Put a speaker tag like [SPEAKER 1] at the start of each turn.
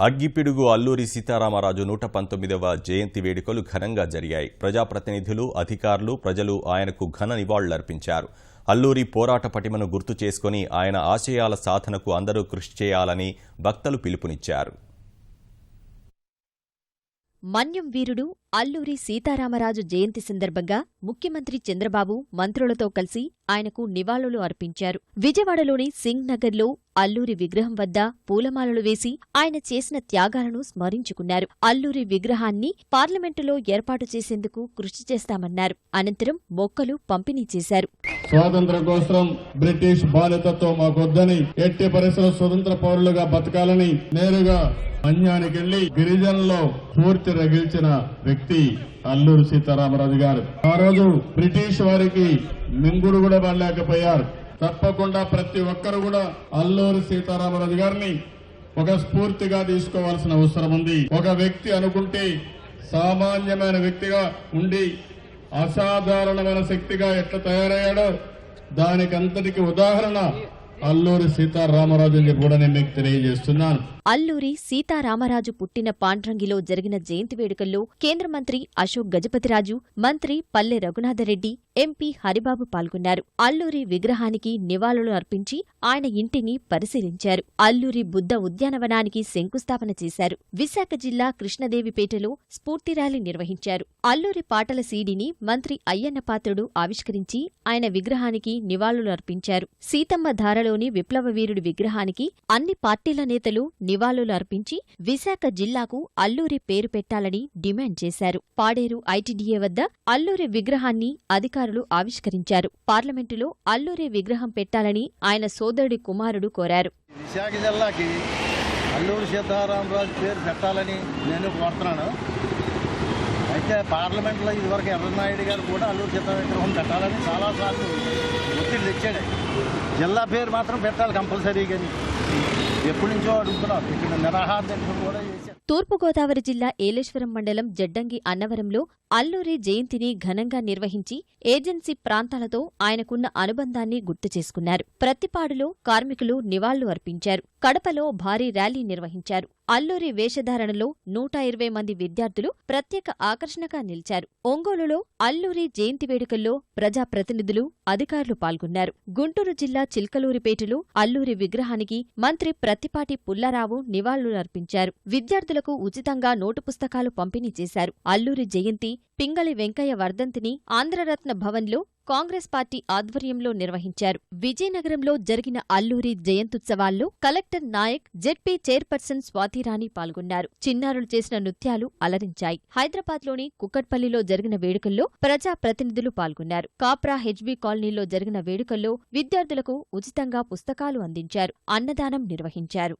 [SPEAKER 1] అగ్గిపిడుగు అల్లూరి సీతారామరాజు నూట పంతొమ్మిదవ జయంతి వేడుకలు ఘనంగా జరిగాయి. ప్రజాప్రతినిధులు అధికారులు ప్రజలు ఆయనకు ఘన నివాళులర్పించారు. అల్లూరి పోరాట పటిమను గుర్తు చేసుకుని ఆయన ఆశయాల సాధనకు అందరూ కృషి చేయాలని భక్తలు పిలుపునిచ్చారు.
[SPEAKER 2] మన్యం వీరుడు అల్లూరి సీతారామరాజు జయంతి సందర్భంగా ముఖ్యమంత్రి చంద్రబాబు మంత్రులతో కలిసి ఆయనకు నివాళులు అర్పించారు. విజయవాడలోని సింగ్ నగర్లో అల్లూరి విగ్రహం వద్ద పూలమాలలు వేసి ఆయన చేసిన త్యాగాలను స్మరించుకున్నారు. అల్లూరి విగ్రహాన్ని పార్లమెంటులో ఏర్పాటు చేసేందుకు కృషి చేస్తామన్నారు. అనంతరం మొక్కలు పంపిణీ చేశారు.
[SPEAKER 3] స్వాతంత్రం కోసం బ్రిటిష్ బాధ్యతతో మాకొద్దని ఎట్టి పరిస్థితుల్లో స్వతంత్ర పౌరులుగా బతకాలని నేరుగా అన్యానికి వెళ్ళి గిరిజనుల్లో పూర్తి రగిల్చిన వ్యక్తి అల్లూరు సీతారామరాజు గారు. ఆ రోజు బ్రిటిష్ వారికి మింగుడు కూడా పడలేకపోయారు. తప్పకుండా ప్రతి ఒక్కరు కూడా అల్లూరు సీతారామరాజు గారిని ఒక స్ఫూర్తిగా తీసుకోవాల్సిన అవసరం ఉంది. ఒక వ్యక్తి అనుకుంటే సామాన్యమైన వ్యక్తిగా ఉండి అసాధారణమైన శక్తిగా ఎట్లా తయారయ్యాడో దానికంతటికి ఉదాహరణ అల్లూరి సీతారామరాజు అని కూడా నేను మీకు తెలియజేస్తున్నాను.
[SPEAKER 2] అల్లూరి సీతారామరాజు పుట్టిన పాండ్రంగిలో జరిగిన జయంతి వేడుకల్లో కేంద్ర మంత్రి అశోక్ గజపతిరాజు మంత్రి పల్లె రఘునాథరెడ్డి ఎంపీ హరిబాబు పాల్గొన్నారు. అల్లూరి విగ్రహానికి నివాళులు అర్పించి ఆయన ఇంటిని పరిశీలించారు. అల్లూరి బుద్ధ ఉద్యానవనానికి శంకుస్థాపన చేశారు. విశాఖ జిల్లా కృష్ణదేవిపేటలో స్ఫూర్తి ర్యాలీ నిర్వహించారు. అల్లూరి పాటల సీడీని మంత్రి అయ్యన్నపాత్రుడు ఆవిష్కరించి ఆయన విగ్రహానికి నివాళులు అర్పించారు సీతమ్మ ధారలోని విప్లవ వీరుడి విగ్రహానికి అన్ని పార్టీల నేతలు నివాళులు అర్పించి విశాఖ జిల్లాకు అల్లూరి పేరు పెట్టాలని డిమాండ్ చేశారు. పాడేరు ఐటీడీఏ వద్ద అల్లూరి విగ్రహాన్ని అధికారులు ఆవిష్కరించారు. పార్లమెంటులో అల్లూరి విగ్రహం పెట్టాలని ఆయన సోదరుడి కుమారుడు కోరారు.
[SPEAKER 4] విశాఖ జిల్లాకి అల్లూరి సీతారామరాజు పేరు పెట్టాలని నేను కోరుతున్నాను. అయితే పార్లమెంట్లో ఇదివరకు ఎర్రనాయుడు గారు కూడా అల్లూరి సీతారామ విగ్రహం పెట్టాలని చాలాసార్లు ఒత్తిడి తెచ్చాడు. జిల్లా పేరు మాత్రం పెట్టాలి కంపల్సరీగా. ఎప్పటి నుంచో ఇక్కడ నిరాహార కూడా
[SPEAKER 2] తూర్పుగోదావరి జిల్లా ఏలేశ్వరం మండలం జడ్డంగి అన్నవరంలో అల్లూరి జయంతిని ఘనంగా నిర్వహించి ఏజెన్సీ ప్రాంతాలతో ఆయనకున్న అనుబంధాన్ని గుర్తు చేసుకున్నారు. ప్రత్తిపాడులో కార్మికులు నివాళులు అర్పించారు. కడపలో భారీ ర్యాలీ నిర్వహించారు. అల్లూరి వేషధారణలో నూట ఇరవై మంది విద్యార్థులు ప్రత్యేక ఆకర్షణగా నిలిచారు. ఒంగోలులో అల్లూరి జయంతి వేడుకల్లో ప్రజాప్రతినిధులు అధికారులు పాల్గొన్నారు. గుంటూరు జిల్లా చిల్కలూరిపేటలో అల్లూరి విగ్రహానికి మంత్రి ప్రత్తిపాటి పుల్లారావు నివాళులర్పించారు. విద్యార్థులకు ఉచితంగా నోటు పుస్తకాలు పంపిణీ చేశారు. అల్లూరి జయంతి పింగళి వెంకయ్య వర్ధంతిని ఆంధ్రరత్న భవన్లో కాంగ్రెస్ పార్టీ ఆధ్వర్యంలో నిర్వహించారు. విజయనగరంలో జరిగిన Alluri జయంతుత్సవాల్లో collector Nayak ZP chairperson Swathirani పాల్గొన్నారు. చిన్నారులు చేసిన నృత్యాలు అలరించాయి. హైదరాబాద్లోని కుక్కట్పల్లిలో జరిగిన వేడుకల్లో ప్రజా ప్రతినిధులు పాల్గొన్నారు. కాప్రా హెచ్బీ కాలనీలో జరిగిన వేడుకల్లో విద్యార్థులకు ఉచితంగా పుస్తకాలు అందించారు. అన్నదానం నిర్వహించారు.